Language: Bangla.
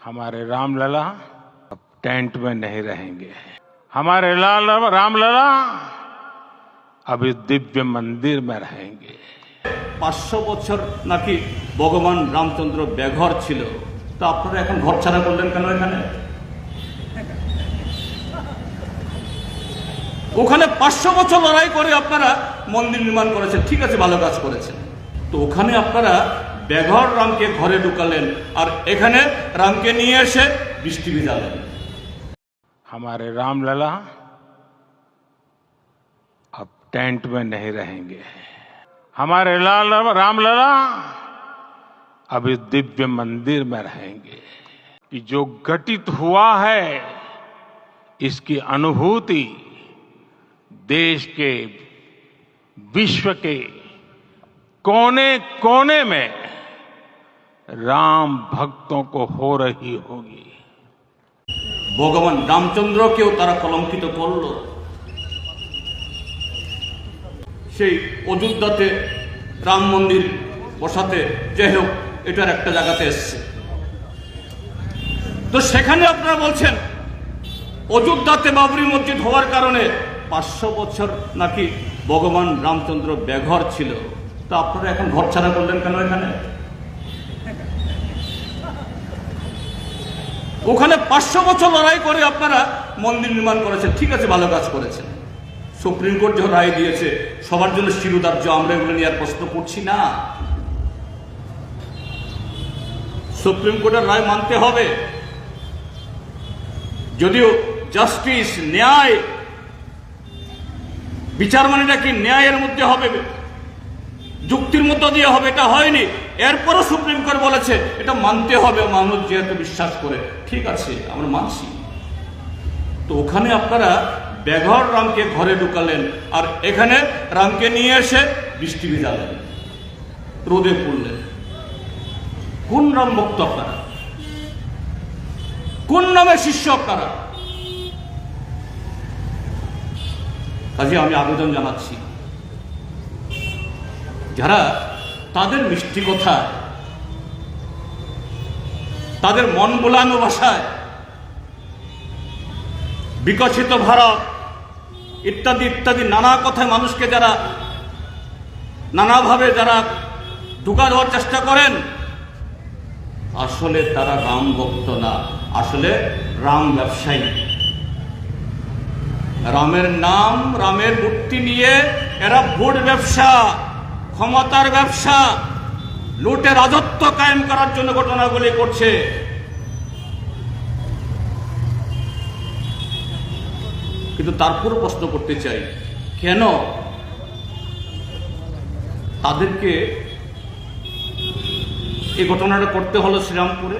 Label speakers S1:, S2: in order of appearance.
S1: हमारे रामलला अब टेंट में नहीं रहेंगे हमारे लाल रामलला अब इस दिव्य मंदिर में रहेंगे
S2: পাঁচশো বছর নাকি ভগবান রামচন্দ্র বেঘর ছিল তা আপনারা এখন ঘর ছাড়া করলেন কেন এখানে ওখানে পাঁচশো বছর লড়াই করে আপনারা মন্দির নির্মাণ করেছেন ঠিক আছে ভালো কাজ করেছেন তো ওখানে আপনারা বেঘর রামকে ঘরে ঢুকালেন আর এখানে রামকে নিয়ে এসে বৃষ্টি ভিজালেন
S1: हमारे रामलला अब टेंट में नहीं रहेंगे हमारे लाल रामलला अब इस दिव्य मंदिर में रहेंगे कि जो घटित हुआ है इसकी अनुभूति देश के विश्व के कोने कोने में राम भक्तों को हो रही होगी
S2: ভগবান রামচন্দ্রকেও তারা কলঙ্কিত করল সেই অযোধ্যাতে রাম মন্দির বসাতে যাই হোক এটার একটা জায়গাতে এসছে তো সেখানে আপনারা বলছেন অযোধ্যাতে বাবরি মসজিদ হওয়ার কারণে পাঁচশো বছর নাকি ভগবান রামচন্দ্র বেঘর ছিল তা আপনারা এখন ঘর ছাড়া করলেন কেন এখানে ওখানে পাঁচশো বছর লড়াই করে আপনারা মন্দির নির্মাণ করেছেন। ঠিক আছে, ভালো কাজ করেছেন। সুপ্রিম কোর্ট যখন রায় দিয়েছে, সবার জন্য শিরোধার্য আমরা এগুলো নিয়ে আর প্রশ্ন করছি না। সুপ্রিম কোর্টের রায় মানতে হবে। যদিও জাস্টিস ন্যায়, বিচার মানেটা কি ন্যায়ের মধ্যে হবে? যুক্তির মধ্য দিয়ে হবে, এটা হয়নি। এরপরও সুপ্রিম কোর্ট বলেছে, এটা মানতে হবে মানুষ যেহেতু বিশ্বাস করে। ঠিক আছে, আমরা মানছি। তো ওখানে আপনারা বেঘর রামকে ঘরে ঢুকালেন, আর এখানে রামকে নিয়ে এসে বৃষ্টি ভিজালেন, রোদে পড়লেন। কোন রাম ভক্ত আপনারা? কোন নামে শিষ্য আপনারা? কাজে আমি আবেদন জানাচ্ছি, যারা তাদের মিষ্টি কথায়? তাদের মন বোলানো ভাষায়? বিকশিত ভারত, ইত্যাদি ইত্যাদি নানা কথায় মানুষকে যারা নানাভাবে যারা ঢুকা দেওয়ার চেষ্টা করেন, আসলে তারা রাম ভক্ত না। আসলে রাম ব্যবসায়ী। রামের নাম, রামের মূর্তি নিয়ে এরা ভোট ব্যবসা। ক্ষমতার ব্যবসা, লুটে রাজত্ব কায়েম করার জন্য ঘটনাগুলি করছে। কিন্তু তারপর প্রশ্ন করতে চাই, কেন তাদেরকে এই ঘটনাটা করতে হলো শ্রীরামপুরে?